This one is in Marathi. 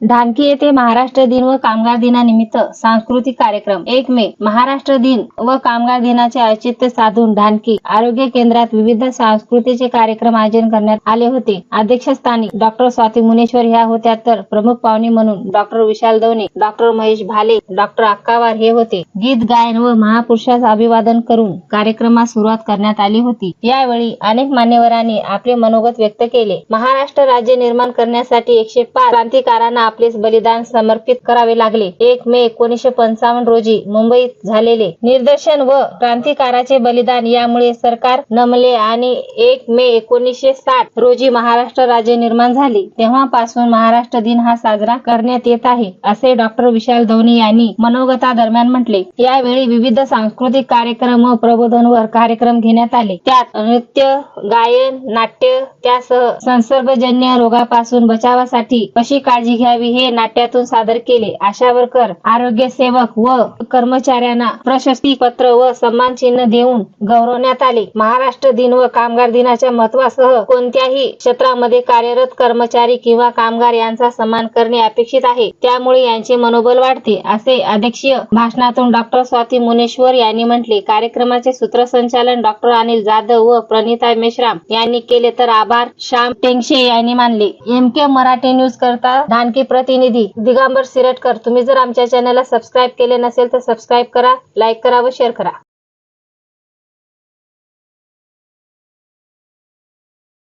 ढानकी येथे महाराष्ट्र दिन व कामगार दिनानिमित्त सांस्कृतिक कार्यक्रम. एक मे महाराष्ट्र दिन व कामगार दिनाचे औचित्य साधून ढानकी आरोग्य केंद्रात विविध सांस्कृतीचे कार्यक्रम आयोजन करण्यात आले होते. अध्यक्षस्थानी डॉक्टर स्वाती मुनेश्वर ह्या होत्या तर प्रमुख पाहुणे म्हणून doctor Vishal Davane doctor Mahesh Bhale doctor Akkawar हे होते. गीत गायन व महापुरुषास अभिवादन करून कार्यक्रमास सुरुवात करण्यात आली होती. यावेळी अनेक मान्यवरांनी आपले मनोगत व्यक्त केले. महाराष्ट्र राज्य निर्माण करण्यासाठी एकशे पाच क्रांतिकारांना आपले बलिदान समर्पित करावे लागले. एक मे एकोणीसशे पंचावन्न रोजी मुंबईत झालेले निर्दर्शन व क्रांतिकाराचे बलिदान यामुळे सरकार नमले आणि एक मे एकोणीसशे साठ रोजी महाराष्ट्र राज्य निर्माण झाले. तेव्हापासून महाराष्ट्र दिन हा साजरा करण्यात येत आहे असे डॉक्टर विशाल धोनी यांनी मनोगता दरम्यान म्हटले. यावेळी विविध सांस्कृतिक कार्यक्रम व प्रबोधनवर कार्यक्रम घेण्यात आले. त्यात नृत्य गायन नाट्य त्यासह संसर्गजन्य रोगापासून बचावासाठी कशी काळजी घ्यावी हे नाट्यातून सादर केले. आशा वर्कर आरोग्य सेवक व कर्मचाऱ्यांना प्रशस्ती पत्र व सन्मान चिन्ह देऊन गौरवण्यात आले. महाराष्ट्र दिन व कामगार दिनाच्या महत्वासह कोणत्याही क्षेत्रामध्ये कार्यरत कर्मचारी किंवा कामगार यांचा सन्मान करणे अपेक्षित आहे. त्यामुळे यांचे मनोबल वाढते असे अध्यक्षीय भाषणातून डॉक्टर स्वाती मुनेश्वर यांनी म्हटले. कार्यक्रमाचे सूत्रसंचालन डॉक्टर अनिल जाधव व प्रणिता मेश्राम यांनी केले तर आभार. श्याम टेंगशे यांनी मानले. एम के मराठी न्यूज करता धानकी प्रतिनिधी दिगंबर सिरटकर. तुम्ही जर आमच्या चॅनलला सबस्क्राईब केले नसेल तर सबस्क्राईब करा लाईक करा व शेअर करा.